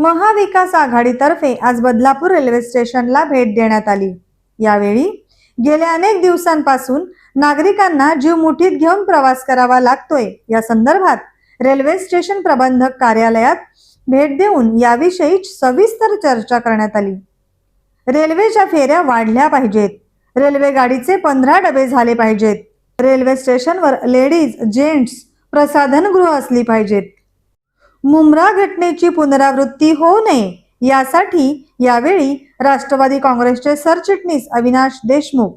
महाविकास आघाडीतर्फे आज बदलापूर रेल्वे स्टेशनला भेट देण्यात आली. यावेळी गेल्या अनेक दिवसांपासून नागरिकांना जीव मुठीत घेऊन प्रवास करावा लागतोय. या संदर्भात रेल्वे स्टेशन प्रबंधक कार्यालयात भेट देऊन याविषयी सविस्तर चर्चा करण्यात आली. रेल्वेच्या फेऱ्या वाढल्या पाहिजेत. रेल्वे गाडीचे पंधरा डबे झाले पाहिजेत. रेल्वे स्टेशनवर लेडीज जेंट्स प्रसाधनगृह असली पाहिजेत. मुंब्रा घटनेची पुनरावृत्ती होऊ नये यासाठी यावेळी राष्ट्रवादी काँग्रेसचे सरचिटणीस अविनाश देशमुख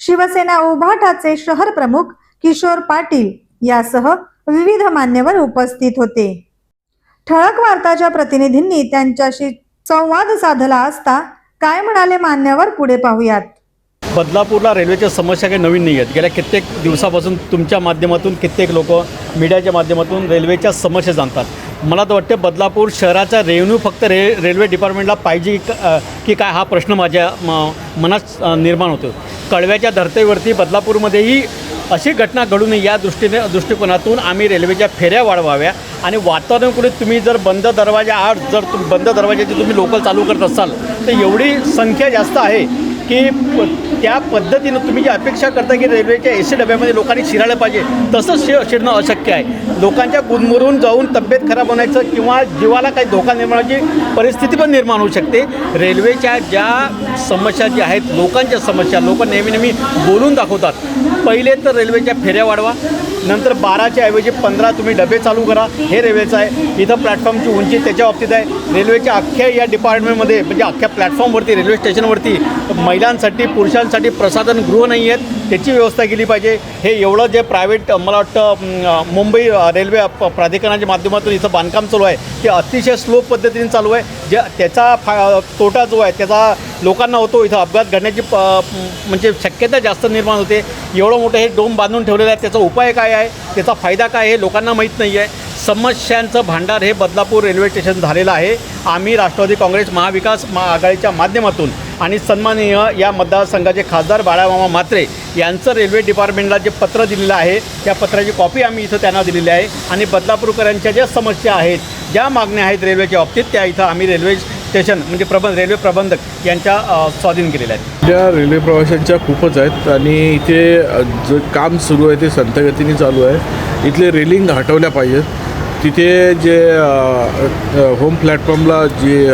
शिवसेना उभाटाचे शहर प्रमुख किशोर पाटील यासह विविध मान्यवर उपस्थित होते. ठळक वार्ताच्या प्रतिनिधींनी त्यांच्याशी संवाद साधला असता काय म्हणाले मान्यवर पुढे पाहूयात. बदलापूरला रेल्वेच्या समस्या काही नवीन नाही आहेत गेल्या कित्येक दिवसापासून तुमच्या माध्यमातून कित्येक लोक मीडियाच्या माध्यमातून रेल्वेच्या समस्या जाणतात. मला तर वाटते बदलापूर शहराचा रेव्हेन्यू फक्त रे रेल्वे डिपार्टमेंटला पाहिजे की काय हा प्रश्न माझ्या म- मनात निर्माण होतो. कळव्याच्या धर्तेवरती बदलापूरमध्येही अशी घटना घडू नये या दृष्टीने दृष्टिकोनातून आम्ही रेल्वेच्या फेऱ्या वाढवाव्या. आणि वातावरणाकडे तुम्ही जर बंद दरवाजा आड जर तुम बंद दरवाजाची तुम्ही लोकल चालू करत असाल तर एवढी संख्या जास्त आहे. की प- त्या पद्धतीनं तुम्ही जी अपेक्षा करता की रेल्वेच्या एसी डब्यामध्ये लोकांनी शिरायला पाहिजे तसंच शि शिरणं अशक्य आहे. लोकांच्या गुदमरून जाऊन तब्येत खराब होण्याचं किंवा जीवाला काही धोका निर्माण परिस्थिती पण निर्माण होऊ शकते. रेल्वेच्या ज्या समस्या ज्या आहेत लोकांच्या समस्या लोक नेहमी नेहमी बोलून दाखवतात. पहिले तर रेल्वेच्या फेऱ्या वाढवा. नंतर बाराच्या ऐवजी पंधरा तुम्ही डबे चालू करा. हे रेल्वेचं आहे. इथं प्लॅटफॉर्मची उंची त्याच्या बाबतीत आहे. रेल्वेच्या अख्ख्या या डिपार्टमेंटमध्ये म्हणजे अख्ख्या प्लॅटफॉर्मवरती रेल्वे स्टेशनवरती महिलांसाठी पुरुषांसाठी प्रसाधनगृह नाही आहेत. त्याची व्यवस्था केली पाहिजे. हे एवढं जे प्रायव्हेट मला वाटतं मुंबई रेल्वे प- प्राधिकरणाच्या माध्यमातून इथं बांधकाम चालू आहे. ते अतिशय स्लो पद्धतीने चालू आहे. जे त्याचा फा तोटा जो आहे त्याचा लोकांना होतो इथं अपघात घडण्याची प म्हणजे शक्यता जास्त निर्माण होते. एवढं मोठं हे डोम बांधून ठेवलेलं आहे. त्याचा उपाय काय आहे? त्याचा फायदा काय आहे? लोकांना माहीत नाही आहे. समस्यांचं भांडार हे बदलापूर रेल्वे स्टेशन झालेलं आहे. आम्ही राष्ट्रवादी काँग्रेस महाविकास महा आघाडीच्या माध्यमातून आणि सन्माननीय या मतदारसंघाचे खासदार बाळामामा म्हात्रे यांचं रेल्वे डिपार्टमेंटला जे पत्र दिलेलं आहे त्या पत्राची कॉपी आम्ही इथं त्यांना दिलेली आहे. आणि बदलापूरकरांच्या ज्या समस्या आहेत ज्या मागण्या आहेत रेल्वेच्या बाबतीत त्या इथं आम्ही रेल्वे स्टेशन म्हणजे प्रबंध रेल्वे प्रबंधक यांच्या स्वाधीन केलेल्या आहेत. त्या रेल्वे प्रवाशांच्या खूपच आहेत आणि इथे जे काम सुरू आहे ते संथगतीने चालू आहे. इथले रेलिंग हटवल्या पाहिजेत. तिथे जे होम प्लॅटफॉर्मला जे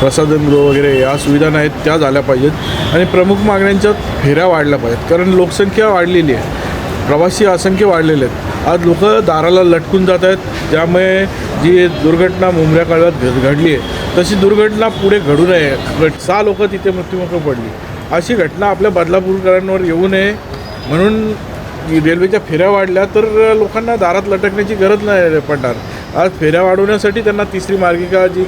प्रसाधनगृह वगैरे या सुविधा नाहीत त्या झाल्या पाहिजेत. आणि प्रमुख मागण्यांच्या फेऱ्या वाढल्या पाहिजेत. कारण लोकसंख्या वाढलेली आहे. प्रवासी असंख्य वाढलेले आहेत. आज लोक दाराला लटकून जात आहेत त्यामुळे जी दुर्घटना मुंबऱ्या काळात घ- घडली आहे तशी दुर्घटना पुढे घडू नये. घट सहा लोक तिथे मृत्युमुखी पडली. अशी घटना आपल्या बदलापूरकरांवर येऊ नये म्हणून रेल्वेच्या फेऱ्या वाढल्या तर लोकांना दारात लटकण्याची गरज नाही पडणार. आज फेऱ्या वाढवण्यासाठी त्यांना तिसरी मार्गिका जी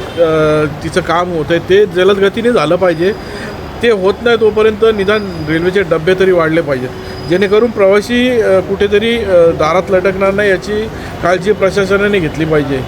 तिचं काम होत आहे ते जलद गतीने झालं पाहिजे. ते होत नाही तोपर्यंत निदान रेल्वेचे डबे तरी वाढले पाहिजेत. जेणेकरून प्रवासी कुठेतरी दारात लटकणार नाही याची काळजी प्रशासनाने घेतली पाहिजे.